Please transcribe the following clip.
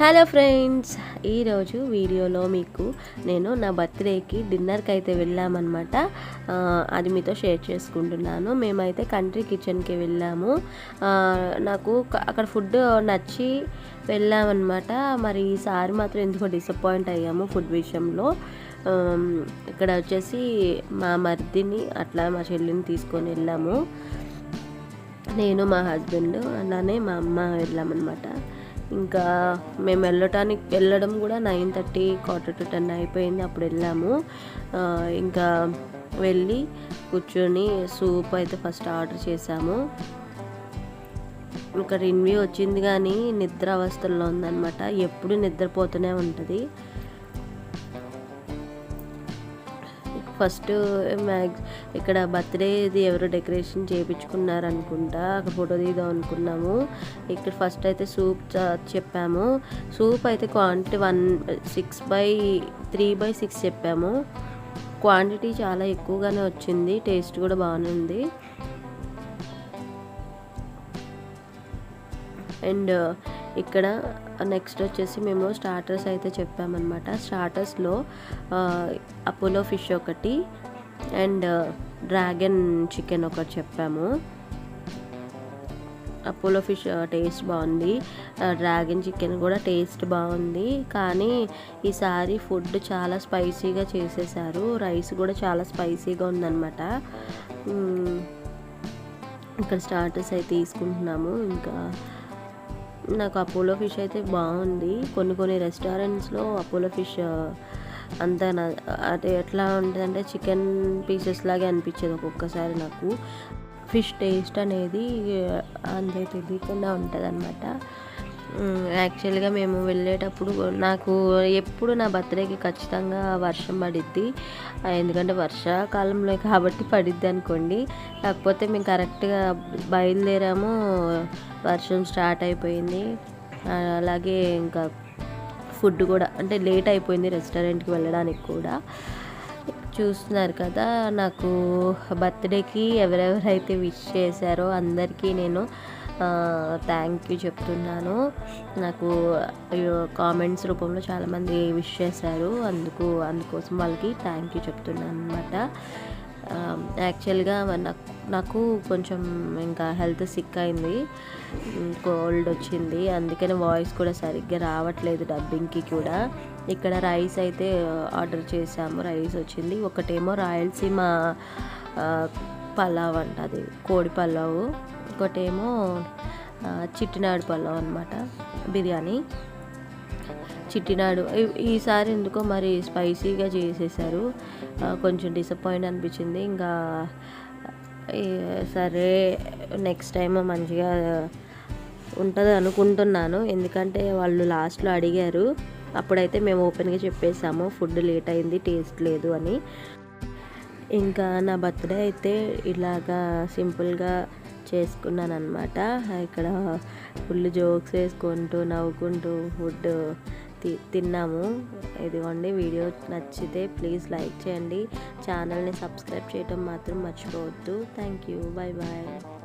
Hello friends ఈరోజు వీడియోలో మీకు నేను నా బర్త్డేకి డిన్నర్కి అయితే వెళ్ళామన్నమాట. అది మీతో షేర్ చేసుకుంటున్నాను. మేమైతే కంట్రీ కిచెన్కి వెళ్ళాము. నాకు అక్కడ ఫుడ్ నచ్చి వెళ్ళామన్నమాట. మరి ఈసారి మాత్రం ఎందుకో డిసప్పాయింట్ అయ్యాము ఫుడ్ విషయంలో. ఇక్కడ వచ్చేసి మా మర్దిని అట్లా మా చెల్లిని తీసుకొని వెళ్ళాము. నేను మా హస్బెండ్ అలానే మా అమ్మ వెళ్ళామన్నమాట. ఇంకా మేము వెళ్ళటానికి వెళ్ళడం కూడా nine thirty quarter to ten అయిపోయింది. అప్పుడు వెళ్ళాము. ఇంకా వెళ్ళి కూర్చొని సూప్ అయితే ఫస్ట్ ఆర్డర్ చేసాము ఇంకా రిన్వ్యూ వచ్చింది కానీ నిద్ర అవస్థల్లో ఉందన్నమాట. ఎప్పుడు నిద్రపోతూనే ఉంటుంది. ఫస్ట్ మ్యాక్స్ ఇక్కడ బర్త్డేది ఎవరు డెకరేషన్ చేయించుకున్నారు అనుకుంటా అక్కడ ఫోటో తీద్దాం అనుకున్నాము. ఇక్కడ ఫస్ట్ అయితే సూప్ చెప్పాము. సూప్ అయితే quantity one six by three by six చెప్పాము. క్వాంటిటీ చాలా ఎక్కువగానే వచ్చింది. టేస్ట్ కూడా బాగానే ఉంది. అండ్ ఇక్కడ నెక్స్ట్ వచ్చేసి మేము స్టార్టర్స్ అయితే చెప్పామన్నమాట. స్టార్టర్స్లో అపోలో ఫిష్ ఒకటి అండ్ డ్రాగన్ చికెన్ ఒకటి చెప్పాము. అపోలో ఫిష్ టేస్ట్ బాగుంది. డ్రాగన్ చికెన్ కూడా టేస్ట్ బాగుంది. కానీ ఈసారి ఫుడ్ చాలా స్పైసీగా చేసేసారు. రైస్ కూడా చాలా స్పైసీగా ఉందన్నమాట. ఇక్కడ స్టార్టర్స్ అయితే తీసుకుంటున్నాము. ఇంకా నాకు అపోలో ఫిష్ అయితే బాగుంది. కొన్ని కొన్ని రెస్టారెంట్స్లో అపోలో ఫిష్ అంత నా- అది ఎట్లా ఉంటుందంటే చికెన్ పీసెస్ లాగే అనిపించేది ఒక్కొక్కసారి నాకు. ఫిష్ టేస్ట్ అనేది అంతే తెలియకుండా ఉంటుంది అనమాట యాక్చువల్గా మేము వెళ్ళేటప్పుడు నాకు ఎప్పుడు నా బర్త్డేకి ఖచ్చితంగా వర్షం పడిద్ది. ఎందుకంటే వర్షాకాలంలో కాబట్టి పడిద్ది అనుకోండి. కాకపోతే మేము కరెక్ట్గా బయలుదేరాము వర్షం స్టార్ట్ అయిపోయింది. అలాగే ఇంకా ఫుడ్ కూడా అంటే లేట్ అయిపోయింది రెస్టారెంట్కి వెళ్ళడానికి కూడా. చూస్తున్నారు కదా నాకు బర్త్డేకి ఎవరెవరైతే విష్ చేశారో అందరికీ నేను థ్యాంక్ యూ చెప్తున్నాను. నాకు కామెంట్స్ రూపంలో చాలామంది విష్ చేశారు. అందుకు అందుకోసం వాళ్ళకి థ్యాంక్ యూ చెప్తున్నాను అనమాట యాక్చువల్గా నాకు నాకు కొంచెం ఇంకా హెల్త్ సిక్ అయింది. కోల్డ్ వచ్చింది. అందుకని వాయిస్ కూడా సరిగ్గా రావట్లేదు డబ్బింగ్కి కూడా. ఇక్కడ రైస్ అయితే ఆర్డర్ చేసాము రైస్ వచ్చింది. ఒకటేమో రాయలసీమ పలావ్ అంట అది కోడి పలావ్. ఒకటేమో చిట్టినాడు పలావ్ అనమాట బిర్యానీ. చిట్టినాడు ఈసారి ఎందుకో మరి స్పైసీగా చేసేసారు. కొంచెం డిసప్పాయింట్ అనిపించింది. ఇంకా సరే నెక్స్ట్ టైం మంచిగా ఉంటుంది అనుకుంటున్నాను. ఎందుకంటే వాళ్ళు లాస్ట్లో అడిగారు. అప్పుడైతే మేము ఓపెన్గా చెప్పేసాము. ఫుడ్ లేట్ అయింది టేస్ట్ లేదు అని. ఇంకా నా బర్త్డే అయితే ఇలాగా సింపుల్గా చేసుకున్నాను అనమాట ఇక్కడ ఫుల్ జోక్స్ వేసుకుంటూ నవ్వుకుంటూ ఫుడ్ తి- తిన్నాము. ఇదిగోండి వీడియో నచ్చితే ప్లీజ్ లైక్ చేయండి. ఛానల్ని సబ్స్క్రైబ్ చేయటం మాత్రం మర్చిపోవద్దు. Thank you. Bye bye